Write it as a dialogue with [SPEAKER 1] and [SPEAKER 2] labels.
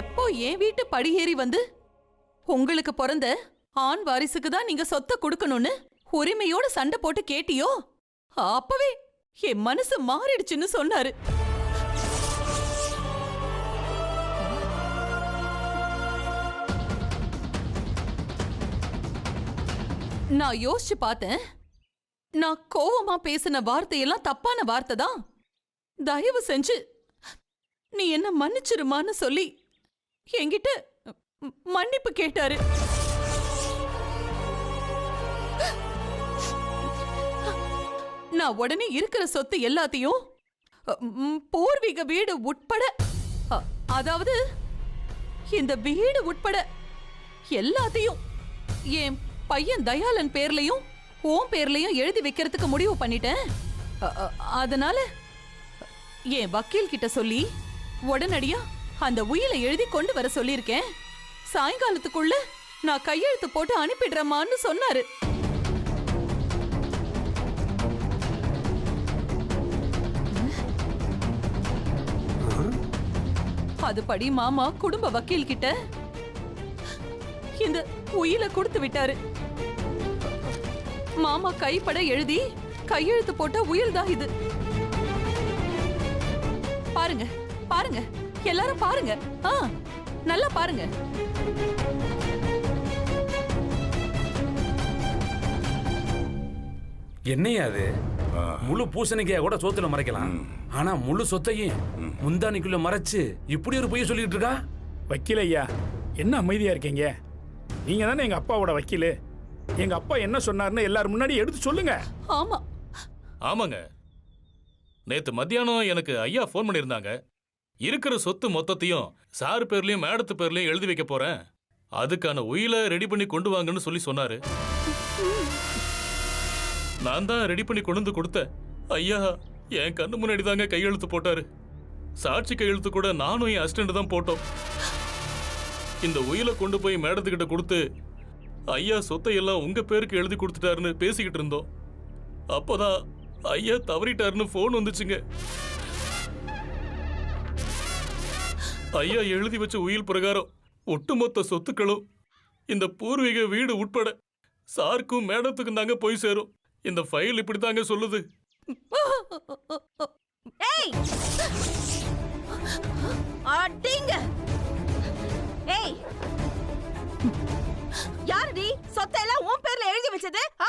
[SPEAKER 1] எப்போ என் வீட்டு படியேறி வந்து? உங்களுக்கு பிறந்த ஆண் வாரிசுக்கு தான் நீங்க சொத்தை கொடுக்கணும்னு உரிமையோட சண்டை போட்டு கேட்டியோ? அப்பவே என் மனசு மாறிடுச்சுன்னு சொன்னாரு. நான் யோசிச்சு பார்த்தேன். நான் கோவமா பேசின வார்த்தையெல்லாம் தப்பான வார்த்தை தான். தயவு செஞ்சு நீ என்ன மன்னிச்சிருமான்னு சொல்லி என்கிட்ட மன்னிப்பு கேட்டாரு. நான் உடனே இருக்கிற சொத்து எல்லாத்தையும் பூர்வீக வீடு உட்பட அதாவது இந்த வீடு உட்பட எல்லாத்தையும் என் பையன் தயாளன் பேர்லயும் ஓம் பேர்லயும் எழுதி வைக்கிறதுக்கு முடிவு பண்ணிட்டேன். அதனால என் வக்கீல் கிட்ட சொல்லி உடனடியா அந்த உயிலை எழுதி கொண்டு வர சொல்லியிருக்கேன். சாயங்காலத்துக்குள்ள நான் கையெழுத்து போட்டு அனுப்பிடுறேம்மான்னு சொன்னாரு. அதுபடி மாமா குடும்ப வக்கீல் கிட்ட இந்த உயிலை கொடுத்து விட்டாரு. மாமா கைப்பட எழுதி கையெழுத்து போட்ட உயில் தான் இது. பாருங்க பாருங்க. எல்லாரும் பாருங்க. ஆ நல்லா பாருங்க.
[SPEAKER 2] என்னையா அது? முழு பூசணிக்காய கூட சோத்துல மறைக்கலாம். ஆனா முழு சொத்தையும் முந்தானிக்குள்ள மறைச்சு இப்படி ஒரு பொய்ய சொல்லிட்டு இருக்கா?
[SPEAKER 3] வக்கீல் ஐயா என்ன அமைதியா இருக்கீங்க? நீங்க தானே எங்க அப்பாவோட வக்கீல். எங்க அப்பா என்ன சொன்னாருன்னு எல்லாரும் முன்னாடி எடுத்து சொல்லுங்க.
[SPEAKER 1] ஆமா.
[SPEAKER 4] ஆமாங்க. நேத்து மத்தியானம் எனக்கு ஐயா ஃபோன் பண்ணியிருந்தாங்க. இருக்கிற சொத்து மொத்தத்தையும் சார் பேர்லயும் மேடத்து பேர்லயும் எழுதி வைக்க போறேன். அதுக்கான உயிலை ரெடி பண்ணி கொண்டு வாங்கன்னு சொல்லி சொன்னாரு. நான் தான் ரெடி பண்ணி கொண்டு வந்து கொடுத்தேன். ஐயா என் கண்ணு முன்னாடி தாங்க கையெழுத்து போட்டாரு. சாட்சி கையெழுத்து கூட நானும் என் அசிஸ்டண்ட் தான் போட்டோம். இந்த உயிலை கொண்டு போய் மேடத்துக்கிட்ட கொடுத்து ஐயா சொத்தை எல்லாம் உங்க பேருக்கு எழுதி கொடுத்துட்டாருன்னு பேசிக்கிட்டு இருந்தோம். அப்போதான் ஐயா தவறிட்டாருன்னு ஃபோன் வந்துச்சுங்க. ஐயா எழுதி வச்ச உயில் பிரகாரம் ஒட்டுமொத்த சொத்துக்களும் இந்த பூர்வீக வீடு உட்பட சார்க்கும் மேடத்துக்கும் தாங்க போய் சேரும். இந்த ஃபைல் இப்படி தாங்க சொல்லுது.
[SPEAKER 5] ஏய்! அடிங்க! ஏய்! யாருடி? சொத்தை எல்லாம் உன் பேர்ல எழுதி வச்சது? ஆ?